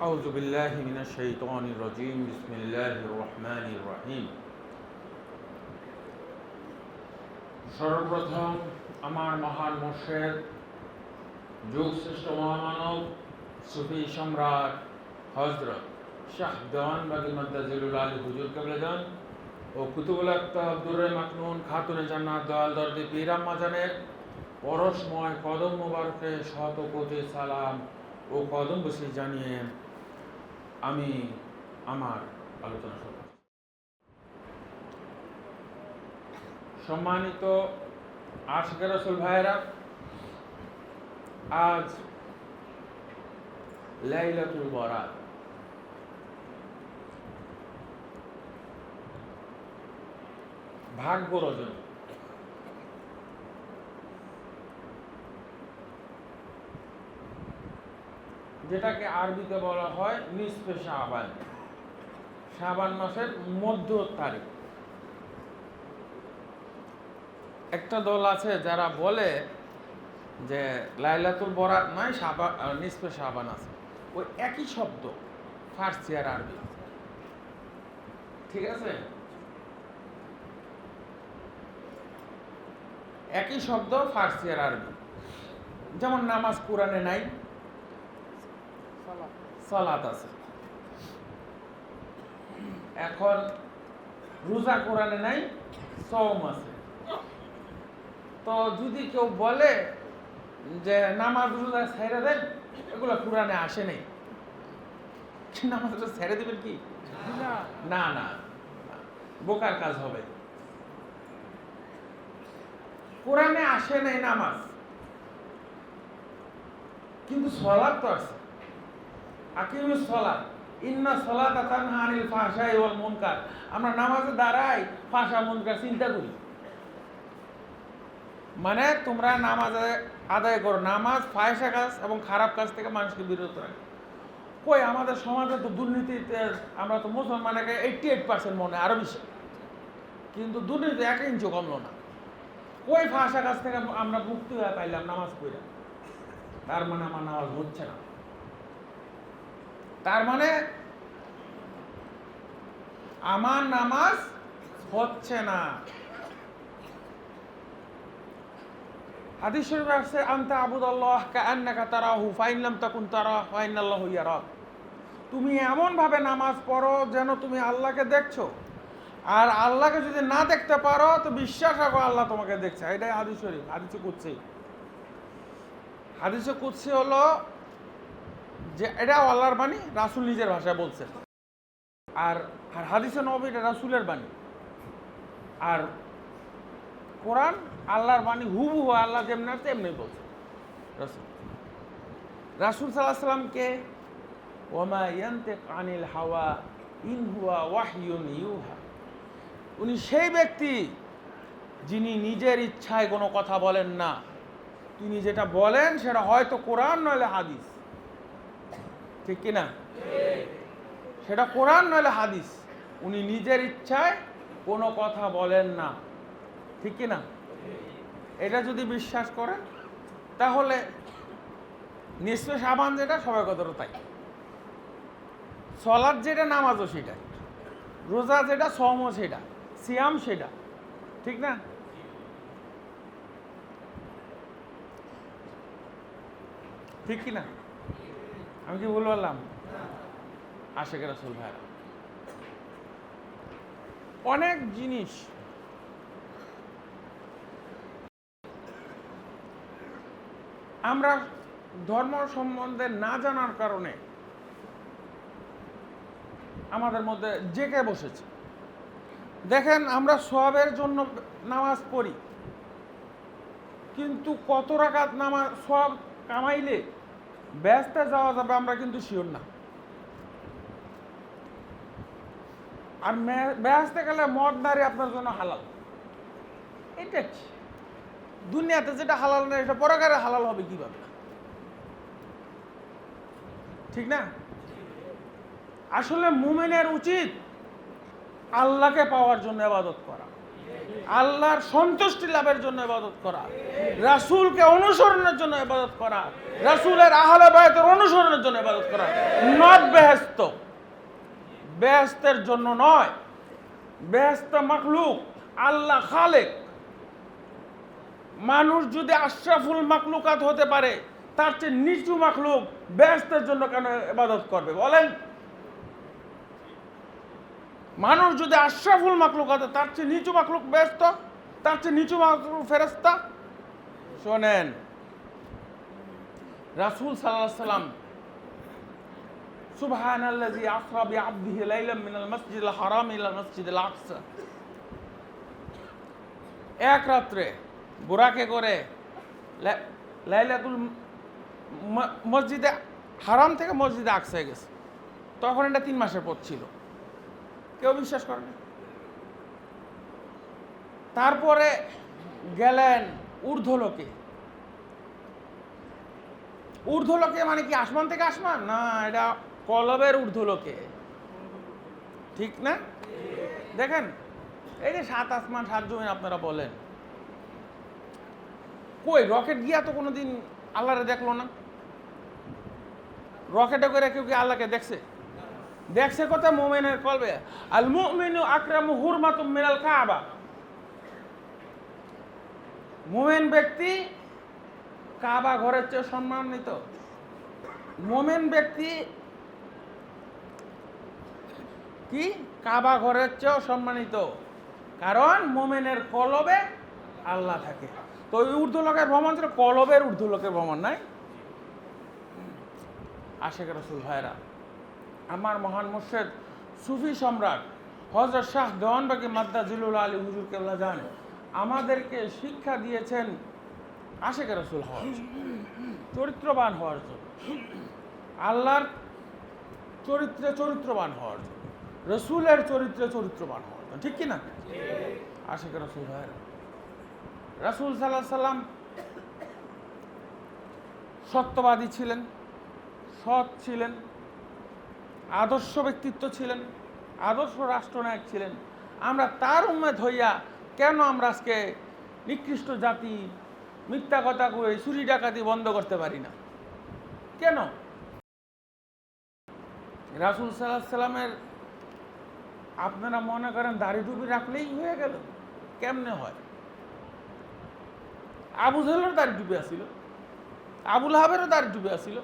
أعوذ بالله من الشيطان الرجيم بسم الله الرحمن الرحيم সর্বপ্রথম আমার মহান মোর্শেদ যুগ শ্রেষ্ঠ মহামানব সুফি সম্রাট হজরত শাহ দেওয়ান বাগি মদ্দাজিলুল আলী হুজুর কাবলেদান ও কুতুবুল আক্তাব আব্দুর মাকনুন খাতুনে জান্নাত দয়াল দর্দি পীরাম মাজানের পরশময় কদম মোবারকে শত কোটি সালাম ও কদম বসি জানিয়ে আমি আমার আলোচনা শুরু সম্মানিত আশিক রসুল ভাইরা আজ লাইলাতুল বরাত ভাগ্য রজনী যেটাকে আরবিতে বলা হয় নিসফে শাহবান শাহবান মাসের মধ্য তারিখ। একটা দল আছে যারা বলে যে লাইলাতুল বরাত নয় শাহবা নিসফে শাহবান আছে। ওই একই শব্দ, ফার্সি আর আরবি। ঠিক আছে? একই শব্দ, ফার্সি আর আরবি। যেমন নামাজ কোরআনে নাই সালাত। আছে। এখন রোজা কোরআনে নাই সওম আছে। তো যদি কেউ বলে যে নামাজ রোজা ছেড়ে দেন এগুলো কোরআনে আসে নেই। নামাজ রোজা ছেড়ে দেবেন কি? না। না না বোকার কাজ হবে। কোরআনে আসে নাই নামাজ। কিন্তু সলাপ তো আছে। আকিমুস সলাত। ইন্না সলাত তানহা আনিল ফাহশাই ওয়াল মুনকার। আমরা নামাজে দাঁড়াই ফাহশা মুনকার চিন্তা করি। মানে তোমরা নামাজে আদায় করো। নামাজ ফায়সা কাজ এবং খারাপ কাজ থেকে মানুষকে বিরত রাখে। কই আমাদের সমাজে তো দুর্নীতিতে আমরা তো মুসলমানকে এইটটি এইট পার্সেন্ট মনে হয়, আরও বেশি। কিন্তু দুর্নীতি এক ইঞ্চও কমলো না। কই ফাঁসা কাছ থেকে আমরা মুক্তি হয়ে পাইলাম নামাজ পড়ে তার মানে আমার নামাজ হচ্ছে না। তার মানে আমার নামাজ হচ্ছে না। হাদিস শরীফে আসছে, আনতা আবুদাল্লাহ কাআন্নাকা তারাহু, ফাইন লাম তাকুন তারাহু ফাইনাল্লাহু ইয়ারাক। তুমি এমন ভাবে নামাজ পড়ো যেন তুমি আল্লাহকে দেখছ। আর আল্লাহকে যদি না দেখতে পারো, তো বিশ্বাস রাখো আল্লাহ তোমাকে দেখছে। এটাই হাদিস শরীফ, হাদিসে কুদসি। হাদিসে কুদসি হলো যে এটা আল্লাহর বাণী, রাসূল নিজের ভাষায় বলছেন আর আর হাদিসে নবী এটা রাসূলের বাণী। আর কোরআন আল্লাহর বাণী হুবহু আল্লাহ যেমনি আছে তেমনি বলছে। রাসূল। রাসূল সাল্লাল্লাহু সাল্লামকে ওমা ইয়ান্তিক আনিল হাওয়া, ইন হুয়া ওয়াহয়ুন ইউহা। উনি সেই ব্যক্তি যিনি নিজের ইচ্ছায় কোনো কথা বলেন না। তিনি যেটা বলেন সেটা হয়তো কোরআন নইলে হাদিস। ঠিক কিনা সেটা কোরআন নইলে হাদিস। উনি নিজের ইচ্ছায় কোনো কথা বলেন না। ঠিক কিনা এটা যদি বিশ্বাস করেন, তাহলে নিশ্চয় সাবান যেটা সবাই কতটা তাই। সলাদ যেটা, নামাজও সেটা রোজা যেটা সমও সেটা। সিয়াম সেটা। ঠিক না? ঠিক কি না? আমি কি ভুল বললাম? আশেখ রাসুল ভাইরা। অনেক জিনিস। আমরা ধর্ম সম্বন্ধে না জানার কারণে আমাদের মধ্যে জেগে বসেছে। দেখেন, আমরা সবের জন্য নামাজ পড়ি, কিন্তু কত রাকাত নামাজ সব কামাইলে ব্যস্ত যাওয়া যাবে আমরা কিন্তু শিওর না। আর ব্যস্ত গেলে মদ নারী আপনার জন্য হালাল। এটা কি? দুনিয়াতে যেটা হালাল না, এটা পরাকারে হালাল হবে কীভাবে? ঠিক না? আসলে মুমিনের উচিত আল্লাহকে পাওয়ার জন্য আবাদত করা। আল্লাহর সন্তুষ্টি লাভের জন্য ইবাদত করা, রাসূলকে অনুসরণের জন্য ইবাদত করা, রাসূলের আহলে বায়তের অনুসরণের জন্য ইবাদত করা নট বেহেস্ত বেহেস্তের জন্য নয় বেহেস্ত মাখলুক, আল্লাহ খালেক। মানুষ যদি আশরাফুল মাকলুকাত হতে পারে, তার চেয়ে নিচু মাখলুক বেহেস্তের জন্য কেন ইবাদত করবে? বলেন। মানুষ যদি আশরাফুল মাকলুক হতে, তার চেয়ে নিচু মাকলুক ব্যস্ত, তার চেয়ে নিচু মাকলুক ফেরেস্তা শোনেন, রাসুল আলাইহি সাল্লাম সুবহান আল্লাযী আসরা বিআবদিহি লাইলাম মিনাল মাসজিদিল হারাম ইলাল মাসজিদিল আকসা। এক রাত্রে বুরাকে করে লাইলাতুল মসজিদে, হারাম থেকে মসজিদে আকসায় গেছে। তখন এটা তিন মাসের পথ ছিল। কেউ বিশ্বাস করে না। তারপরে গেলেন ঊর্ধ্বলোকে। ঊর্ধ্বলোকে মানে কি, আসমান থেকে আসমান? না, এটা কলবের ঊর্ধ্বলোকে। ঠিক না? দেখেন, এই যে সাত আসমান, সাত জমিন আপনারা বলেন। কই, রকেট গিয়া তো কোনোদিন আল্লাহরে দেখল না? রকেটে করে কেউ কি আল্লাহকে দেখছে? দেখছে কথা মোমেনের কলবে? আল মুমিনু আকরামু হুরমাতুম মিনাল কাবা। মোমেন ব্যক্তি কাবা ঘরের চেয়ে সম্মানিত। মোমেন ব্যক্তি কি? কাবা ঘরের চেয়েও সম্মানিত। কারণ মোমেনের কলবে আল্লাহ থাকে। তো ওই ঊর্ধ্বলোকের ভ্রমণ ছিল, কলবের ঊর্ধ্বলোকের ভ্রমণ, নাই? আশেখ রসুল ভাইরা। আমার মহান মুর্শেদ সুফি সম্রাট হজরত শাহ দেওয়ানবাগি মাদ্দা জিলুল আলী হুজুর কেল্লা যান আমাদেরকে শিক্ষা দিয়েছেন আশেখ রসুল হওয়ার চরিত্রবান হওয়ার জন্য, আল্লাহর চরিত্রে চরিত্রবান হওয়ার জন্য, রসুলের চরিত্রে চরিত্রবান হওয়ার জন্য, ঠিক কি না? আশেখ রসুল ভাইরা রাসুল সাল্লাহ সাল্লাম সত্যবাদী ছিলেন, সৎ ছিলেন আদর্শ ব্যক্তিত্ব ছিলেন, আদর্শ রাষ্ট্রনায়ক ছিলেন। আমরা তার উম্মেদ হইয়া কেন আমরা আজকে নিকৃষ্ট জাতি, মিথ্যা কথা কয়ে চুরি ডাকাতি বন্ধ করতে পারি না? কেন? রাসুল সাল্লাহ সাল্লামের আপনারা মনে করেন দাড়ি টুপি রাখলেই হয়ে গেল। কেমনে হয়? আবু জাহেলের দাড়ি টুপি আসিল আবুল হাবেরও দাড়ি টুপি আসিল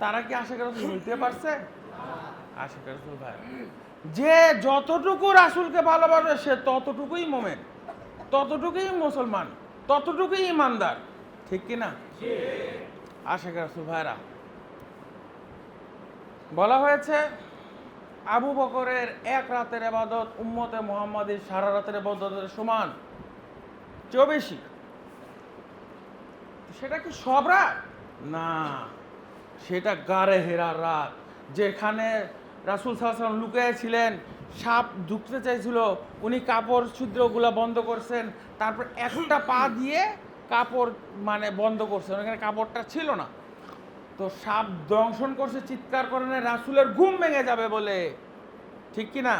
তারা কি আশা করা হইতে পারছে? যে যতটুকু রাসুলকে ভালোবাসে, সে ততটুকুই মোমেন। ততটুকুই মুসলমান, ততটুকুই ইমানদার। ঠিক কি না করা ভাইরা। বলা হয়েছে, আবু বকরের এক রাতের আবাদত উম্মতে মোহাম্মদের সারা রাতের আবাদতের সমান। চেয়েও সেটা কি সব রাত? না, সেটা গাড়ে হেরার রাত। যেখানে রাসুল সাল্লাম লুকিয়ে ছিলেন সাপ ঢুকতে চাইছিল, উনি কাপড় ছিদ্রগুলো বন্ধ করছেন, তারপর একটা পা দিয়ে কাপড় মানে বন্ধ করছেন, ওখানে কাপড়টা ছিল না। তো সাপ দংশন করছে, চিৎকার করে না, রাসুলের ঘুম ভেঙে যাবে বলে। ঠিক কি না?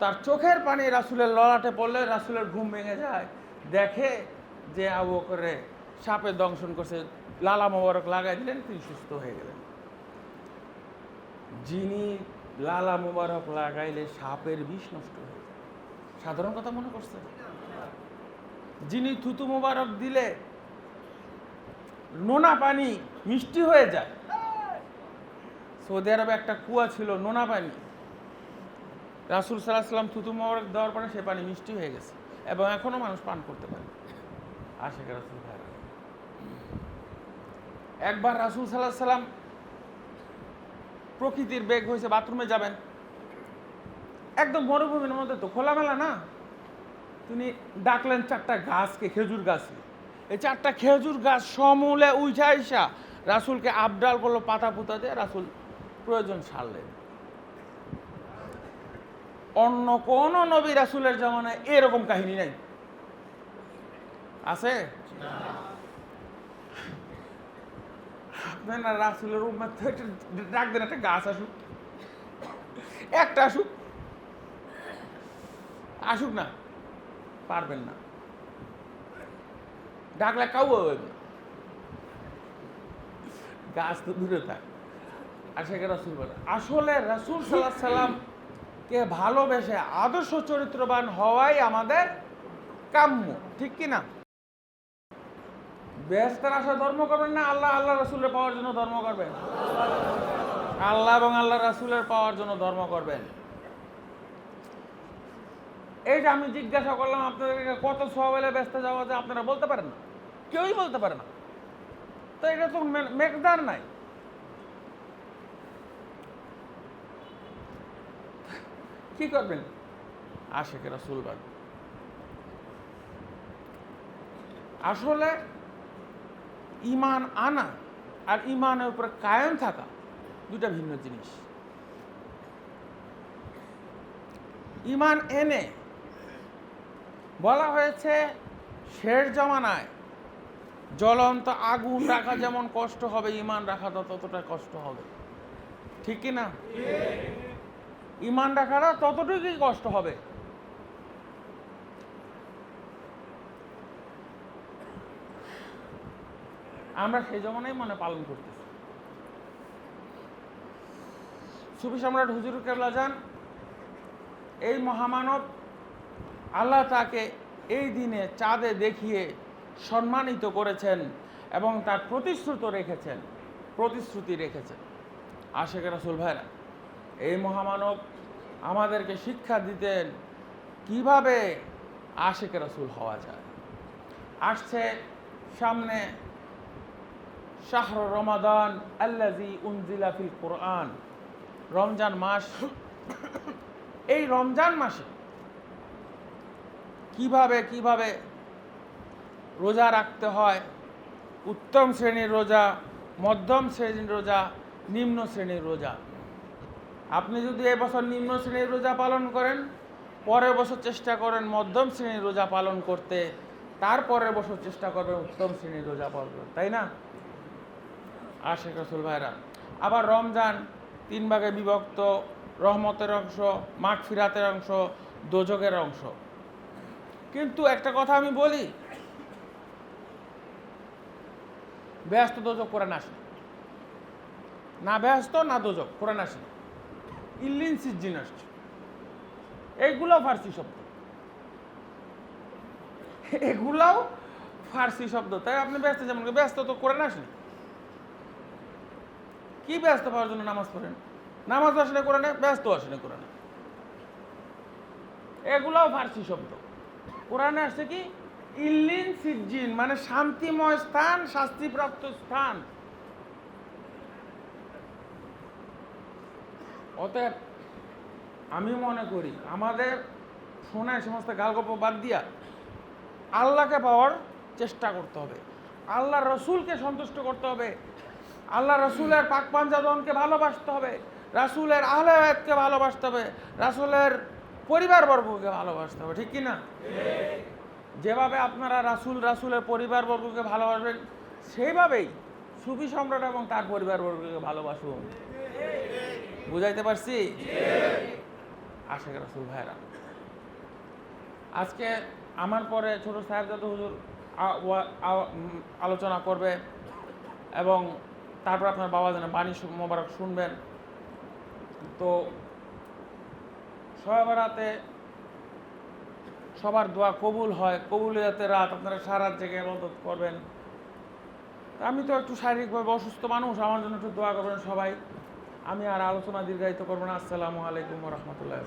তার চোখের পানি রাসুলের ললাটে পড়লে রাসুলের ঘুম ভেঙে যায়। দেখে যে আবু করে সাপে দংশন করছে, লালা মোবারক লাগাই দিলেন, তিনি সুস্থ হয়ে গেলেন। যিনি লালা মোবারক লাগাইলে সাপের বিষ নষ্ট হয়ে যায়। সাধারণ কথা মনে করছে? যিনি থুতু মোবারক দিলে নোনা পানি মিষ্টি হয়ে যায়। সৌদি আরবে একটা কুয়া ছিল, নোনা পানি। রাসুল সাল্লাহ সাল্লাম থুতু মোবারক দেওয়ার পরে সে পানি মিষ্টি হয়ে গেছে এবং এখনও মানুষ পান করতে পারে। আশেখ রাসুল ভাইরা, একবার রাসুল সাল্লাহ সাল্লাম প্রকৃতির বেগ হয়েছে, বাথরুমে যাবেন। একদম মরুভূমির মধ্যে তো খোলামেলা না? তিনি ডাকলেন চারটা গাছকে, খেজুর গাছকে। এই চারটা খেজুর গাছ সমূলে উঠা আইসা রাসুলকে আবডাল করল, পাতা পুতা দিয়ে রাসুল প্রয়োজন সারলেন। অন্য কোন নবী রাসুলের জামানায় এরকম কাহিনী নাই। আছে? আপনার রাসুলের উম্মাদ তো একটা একটা গাছ আসুক। একটা আসুক। আসুক না, পারবেন না। ডাকলে কাউ না। গাছ তো দূরে থাক। আশেখে রাসুল বলে? আসলে রাসুল সাল্লাহ সাল্লামকে ভালোবেসে আদর্শ চরিত্রবান হওয়াই আমাদের কাম্য, ঠিক কি না? বেহেস্তার আশা ধর্ম করবেন না, আল্লাহ আল্লাহ রাসুলের পাওয়ার জন্য ধর্ম করবেন। আল্লাহ এবং আল্লাহ রাসুলের পাওয়ার জন্য ধর্ম করবেন। এই যে আমি জিজ্ঞাসা করলাম আপনাদেরকে, কত সবাইলে ব্যস্ত যাওয়া যায়, আপনারা বলতে পারেন না। কেউই বলতে পারে না। তো এটা তো মেকদার নাই। কি করবেন? আশেখ রাসুল বাদ। আসলে ইমান আনা আর ইমানের উপরে কায়েম থাকা দুটা ভিন্ন জিনিস। ইমান এনে বলা হয়েছে, শেষ জমানায় জ্বলন্ত আগুন রাখা যেমন কষ্ট হবে, ইমান রাখা ততটা কষ্ট হবে। ঠিক কি না? ইমান রাখাটা ততটুকুই কষ্ট হবে। আমরা সেই জমানাই মনে পালন করতেছি। সুফি সম্রাট হুজুর কেবলা যান, এই মহামানব আল্লাহ তাকে এই দিনে চাঁদে দেখিয়ে সম্মানিত করেছেন এবং তার প্রতিশ্রুত রেখেছেন, প্রতিশ্রুতি রেখেছেন। আশেখ রাসুল ভাইরা, এই মহামানব আমাদেরকে শিক্ষা দিতেন কীভাবে আশেখ রাসুল হওয়া যায়। আসছে সামনে শাহর রমাদান আল্লাজি উনজিলা ফিল কোরআন। রমজান মাস, এই রমজান মাসে কীভাবে কীভাবে রোজা রাখতে হয়? উত্তম শ্রেণির রোজা, মধ্যম শ্রেণির রোজা, নিম্ন শ্রেণির রোজা। আপনি যদি এবছর নিম্ন শ্রেণির রোজা পালন করেন, পরের বছর চেষ্টা করেন মধ্যম শ্রেণির রোজা পালন করতে, তারপরের বছর চেষ্টা করবেন উত্তম শ্রেণির রোজা পালন তাই না? আশেখ রসুল ভাইরা। আবার রমজান, তিন ভাগে বিভক্ত, রহমতের অংশ মাঠ ফিরাতের অংশ দোজকের অংশ। কিন্তু একটা কথা আমি বলি, ব্যস্ত দোজক কোরআন আসে। না। ব্যস্ত, না দোজক কোরআন আসে। ইল্লিন সিজ্জিন আসছে। এইগুলো ফার্সি শব্দ। এগুলাও ফার্সি শব্দ। তাই আপনি ব্যস্ত, যেমন ব্যস্ত তো কোরআন আসেনি কি ব্যস্ত পাওয়ার জন্য নামাজ পড়েন? নামাজ আসলে কোরআনে ব্যস্ত আসলে কোরআনে। এগুলাও ফার্সি শব্দ। কোরআনে আসছে কি? ইল্লিন সিজ্জিন মানে শান্তিময় স্থান, শাস্তিপ্রাপ্ত স্থান। অতএব আমি মনে করি, আমাদের শোনায় সমস্ত গালগল্প বাদ দিয়া আল্লাহকে পাওয়ার চেষ্টা করতে হবে। আল্লাহ রসুলকে সন্তুষ্ট করতে হবে। আল্লাহ রসুলের পাক পাঞ্জাদনকে ভালোবাসতে হবে, রাসুলের আহলায়াতকে ভালোবাসতে হবে, রাসুলের পরিবারবর্গকে ভালোবাসতে হবে, ঠিক কি না? যেভাবে আপনারা রাসুল রাসুলের পরিবারবর্গকে ভালোবাসবেন, সেইভাবেই সুফি সম্রাট এবং তার পরিবারবর্গকে ভালোবাসুন। বুঝাইতে পারছি? আশেখ রাসুল ভাইরা। আজকে আমার পরে ছোট সাহেবজাদা হুজুর আলোচনা করবে এবং তারপর আপনার বাবা যেন বাণী মোবারক শুনবেন। তো সবারাতে সবার দোয়া কবুল হয়। কবুলিয়াতে রাত আপনারা সারা জেগে মদত করবেন। আমি তো একটু শারীরিকভাবে অসুস্থ মানুষ, আমার জন্য একটু দোয়া করবেন সবাই। আমি আর আলোচনা দীর্ঘায়িত করব না। আসসালামু আলাইকুম রহমতুল্লাহ